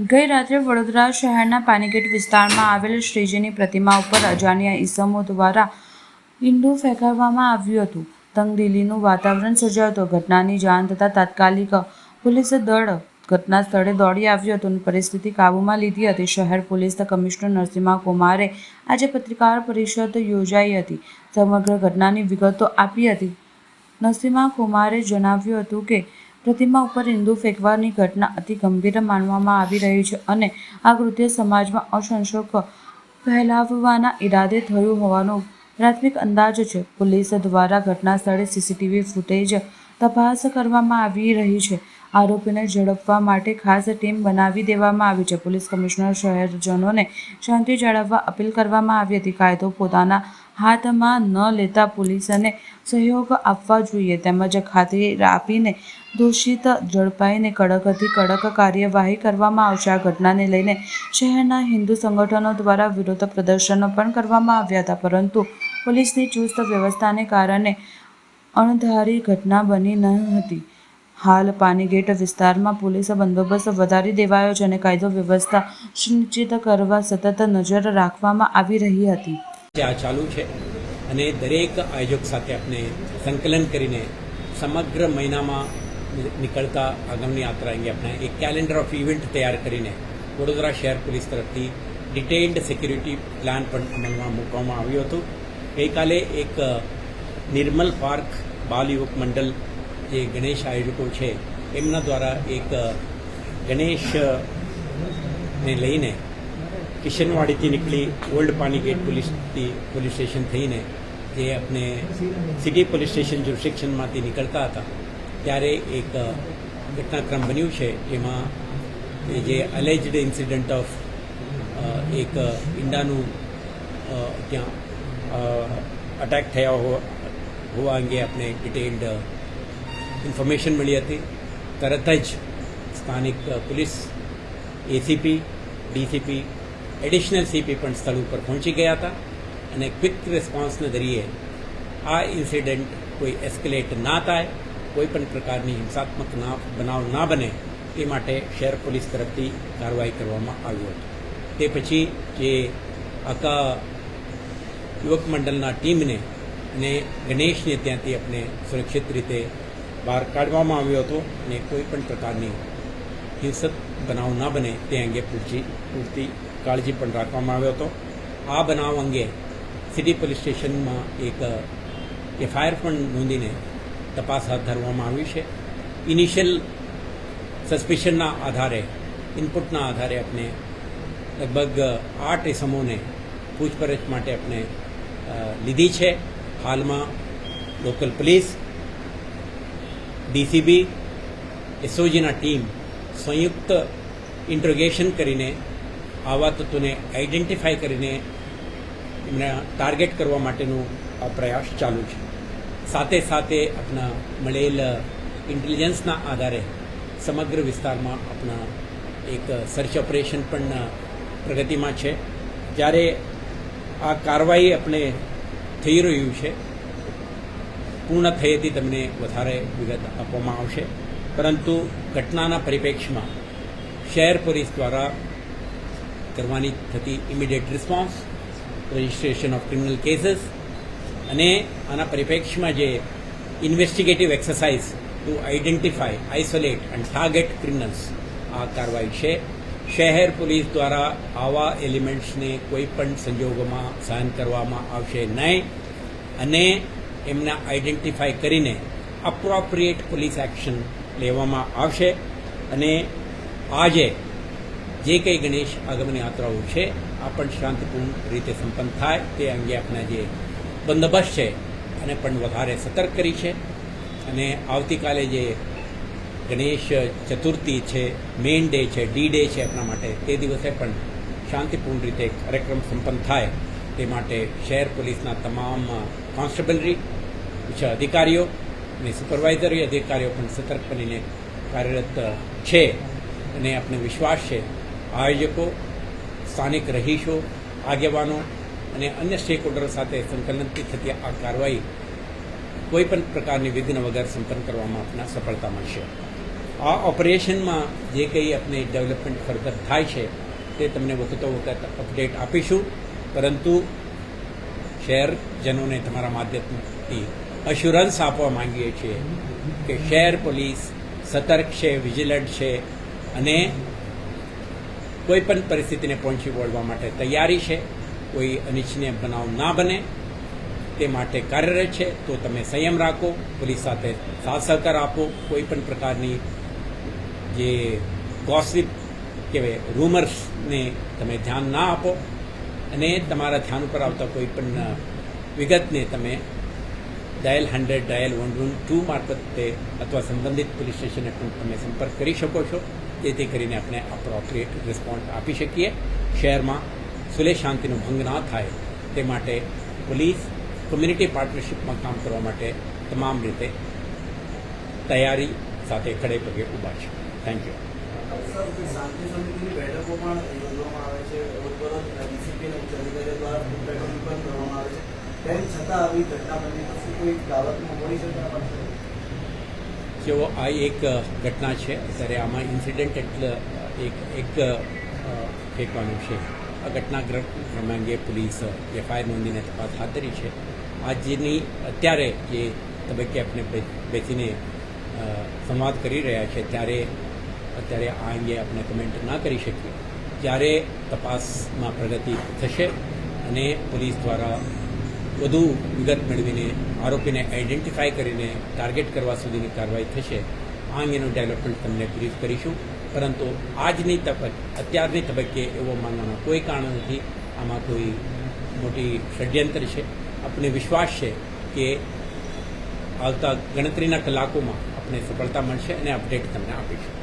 ગઈ રાત્રે વડોદરા શહેરના પાનીગેટ વિસ્તારમાં આવેલ શ્રીજીની પ્રતિમા ઉપર અજાણ્યા ઈસમો દ્વારા ઈંડું ફેંકાવવામાં આવ્યું હતું. તંગદિલીનું વાતાવરણ સર્જાયું ઘટનાની જાણ થતાં તાત્કાલિક પોલીસ દળ ઘટના સ્થળે દોડી આવ્યું હતું અને પરિસ્થિતિ કાબૂમાં લીધી હતી. શહેર પોલીસ કમિશનર નરસિંહા કુમારે આજે પત્રકાર પરિષદ યોજાઈ હતી. સમગ્ર ઘટનાની વિગતો આપી હતી. નરસિંહા કુમારે જણાવ્યું હતું કે પ્રતિમા ઉપર હિન્દુ ફેંકવાની ઘટના અતિ ગંભીર માનવામાં આવી રહી છે અને આ કૃત્ય સમાજમાં અસંશોક ફેલાવવાના ઈરાદે થયું હોવાનો પ્રાથમિક અંદાજ છે. પોલીસ દ્વારા ઘટના સ્થળે સીસીટીવી ફૂટેજ તપાસ કરવામાં આવી રહી છે. આરોપીને ઝડપવા માટે ખાસ ટીમ બનાવી દેવામાં આવી છે. પોલીસ કમિશનર શહેરજનોને શાંતિ જાળવવા અપીલ કરવામાં આવી હતી. કાયદો પોતાના હાથમાં ન લેતા પોલીસને સહયોગ આપવા જોઈએ તેમજ ખાતરી આપીને દોષિત ઝડપાઈને કડકથી કડક કાર્યવાહી કરવામાં આવશે. આ ઘટનાને લઈને શહેરના હિન્દુ સંગઠનો દ્વારા વિરોધ પ્રદર્શનો પણ કરવામાં આવ્યા હતા, પરંતુ પોલીસની ચુસ્ત વ્યવસ્થાને કારણે અણધારી ઘટના બની ન હતી. હાલ પાનીગેટ વિસ્તારમાં પોલીસ બંદોબસ્ત વધારી દેવાયો છે અને કાયદો વ્યવસ્થા સુનિશ્ચિત કરવા સતત નજર રાખવામાં આવી રહી હતી. આ ચાલુ છે અને દરેક આયોજક સાથે આપણે સંકલન કરીને સમગ્ર મહિનામાં નીકળતા આગમની યાત્રા અંગે આપણે એક કેલેન્ડર ઓફ ઇવેન્ટ તૈયાર કરીને વડોદરા શહેર પોલીસ તરફથી ડિટેઇલ્ડ સિક્યુરિટી પ્લાન પણ અમલમાં મૂકવામાં આવ્યું હતું. ગઈકાલે એક નિર્મલ પાર્ક બાલ યુવક મંડળ જે ગણેશ આયોજકો છે, એમના દ્વારા એક ગણેશને લઈને કિશનવાડીથી નીકળી ઓલ્ડ પાનીગેટ પોલીસથી, પોલીસ સ્ટેશન થઈને જે આપણે સિટી પોલીસ સ્ટેશન જ્યુરિસ્ડિક્શનમાંથી નીકળતા હતા, ત્યારે એક ઘટનાક્રમ બન્યું છે, જેમાં જે અલેજડ ઇન્સિડન્ટ ઓફ એક ઈંડાનું ત્યાં અટેક થયા હોવા અંગે આપણે ડિટેઇલ્ડ ઇન્ફોર્મેશન મળી હતી. તરત જ સ્થાનિક police, ACP, DCP, additional CP પણ સ્થળ ઉપર પહોંચી ગયા હતા અને ક્વિક રિસ્પોન્સના જરીએ આ ઇન્સિડન્ટ કોઈ એસ્કેલેટ ના થાય, કોઈ પણ પ્રકારની હિંસાત્મક ના, બનાવ ના બને તે માટે શહેર પોલીસ તરફથી કાર્યવાહી કરવામાં આવ્યો હતી. તે પછી જે આખા યુવક મંડળના ટીમને અને ગણેશને ત્યાંથી આપણે સુરક્ષિત રીતે બહાર કાઢવામાં આવ્યો હતો અને કોઈ પણ પ્રકારની હિંસક બનાવ ના બને તે અંગે પૂરતી પૂરતી કાળજી પણ રાખવામાં આવ્યો હતો. આ બનાવ અંગે સિટી પોલીસ સ્ટેશનમાં એક એફઆઈઆર પણ નોંધીને તપાસ હાથ ધરવામાં આવી છે. ઇનિશિયલ સસ્પિશનના આધારે, ઇનપુટના આધારે આપણે લગભગ આઠ એસમોને પૂછપરછ માટે આપણે લીધી છે. હાલમાં લોકલ પોલીસ ડીસીબી એસઓજીના ટીમ સંયુક્ત ઇન્ટ્રોગેશન કરીને આવા તત્વોને આઈડેન્ટિફાય કરીને એમને ટાર્ગેટ કરવા માટેનું આ પ્રયાસ ચાલુ છે. સાથે સાથે આપણા મળેલ ઇન્ટેલિજન્સના આધારે સમગ્ર વિસ્તારમાં આપણા એક સર્ચ ઓપરેશન પણ પ્રગતિમાં છે. જ્યારે આ કાર્યવાહી આપણે થઈ રહ્યું છે પૂર્ણ થયેથી તમને વધારે વિગત આપવામાં આવશે. પરંતુ ઘટનાના પરિપ્રેક્ષમાં શહેર પોલીસ દ્વારા કરવાની થતી immediate response registration of criminal cases અને આના પરિપ્રેક્ષમાં જે investigative exercise to identify isolate and target criminals આ કાર્યવાહી છે. શહેર પોલીસ દ્વારા આવા એલિમેન્ટ્સને કોઈ પણ સંજોગોમાં સહન કરવામાં આવશે નહીં. અને એમને આઈડેન્ટિફાય કરીને અપ્રોપ્રિએટ પોલીસ એક્શન લેવામાં આવશે. અને આજે જે કંઈ ગણેશ આગમન યાત્રાઓ છે, આ પણ શાંતિપૂર્ણ રીતે સંપન્ન થાય. તે અંગે આપણા જે બંદોબસ્ત છે અને પણ વધારે સતર્ક કરી છે. અને આવતીકાલે જે ગણેશ ચતુર્થી છે મેઇન ડે છે ડી ડે છે આપણા માટે, તે દિવસે પણ શાંતિપૂર્ણ રીતે કાર્યક્રમ સંપન્ન થાય. તે માટે શહેર પોલીસના તમામ કોન્સ્ટેબલરી, ઉચ્ચ અધિકારીઓ અને સુપરવાઇઝરી અધિકારીઓ પણ સતર્ક બનીને કાર્યરત છે. અને આપણે વિશ્વાસ છે, આયોજકો, સ્થાનિક રહીશો, આગેવાનો અને અન્ય સ્ટેક હોલ્ડર સાથે સંકલનથી થતી આ કાર્યવાહી કોઈપણ પ્રકારની વિઘ્ન વગર સંપન્ન કરવામાં આપણને સફળતા મળશે. આ ઓપરેશનમાં જે કંઈ આપણે ડેવલપમેન્ટ ફર્ધર થાય છે, તે તમને વખતો વખત અપડેટ આપીશું. પરંતુ શહેરજનોને તમારા માધ્યમથી અશ્યોરન્સ આપવા માંગીએ છીએ કે શહેર પોલીસ સતર્ક છે વિજિલન્ટ છે અને કોઈ પણ પરિસ્થિતિને પહોંચી વળવા માટે તૈયારી છે, કોઈ અનિચ્છનીય બનાવ ના બને, તે માટે કાર્યરત છે, તો તમે સંયમ રાખો, પોલીસ સાથે સાથ સહકાર આપો, કોઈ પણ પ્રકારની જે ગોસિપ કહેવાય રૂમર્સને તમે ધ્યાન ના આપો અને તમારા ધ્યાન ઉપર આવતા કોઈ પણ વિગતને તમે dial hundred dial one one two મારફતે અથવા સંબંધિત પોલીસ સ્ટેશને પણ તમે સંપર્ક કરી શકો છો. જેથી કરીને આપણે અપ્રોપ્રિએટ રિસ્પોન્સ આપી શકીએ. શહેરમાં સુલેહ શાંતિનો ભંગ ના થાય. તે માટે પોલીસ કોમ્યુનિટી પાર્ટનરશિપમાં કામ કરવા માટે તમામ રીતે તૈયારી સાથે ખડે પગે ઊભા છે. થેન્ક યુ જેવો આ એક ઘટના છે, ત્યારે આમાં ઇન્સિડન્ટ એટલે એક એક ફેંકવાનું છે. આ ઘટના અંગે પોલીસ એફઆઈઆર નોંધીને તપાસ હાથ ધરી છે. આજની, અત્યારે જે તબક્કે આપણે બેસીને સંવાદ કરી રહ્યા છે, ત્યારે અત્યારે આ અંગે આપણે કમેન્ટ ના કરી શકીએ. જ્યારે તપાસમાં પ્રગતિ થશે અને પોલીસ દ્વારા વધુ વિગત મેળવીને આરોપીને આઈડેન્ટિફાય કરીને ટાર્ગેટ કરવા સુધીની કાર્યવાહી થશે, આ અંગેનું ડેવલપમેન્ટ તમને બ્રીફ કરીશું. પરંતુ આજની તબક અત્યારની તબક્કે એવો માનવાનો કોઈ કારણ નથી. આમાં કોઈ મોટી ષડયંત્ર છે. આપણને વિશ્વાસ છે કે આવતા ગણતરીના કલાકોમાં આપણે સફળતા મળશે અને અપડેટ તમને આપીશું.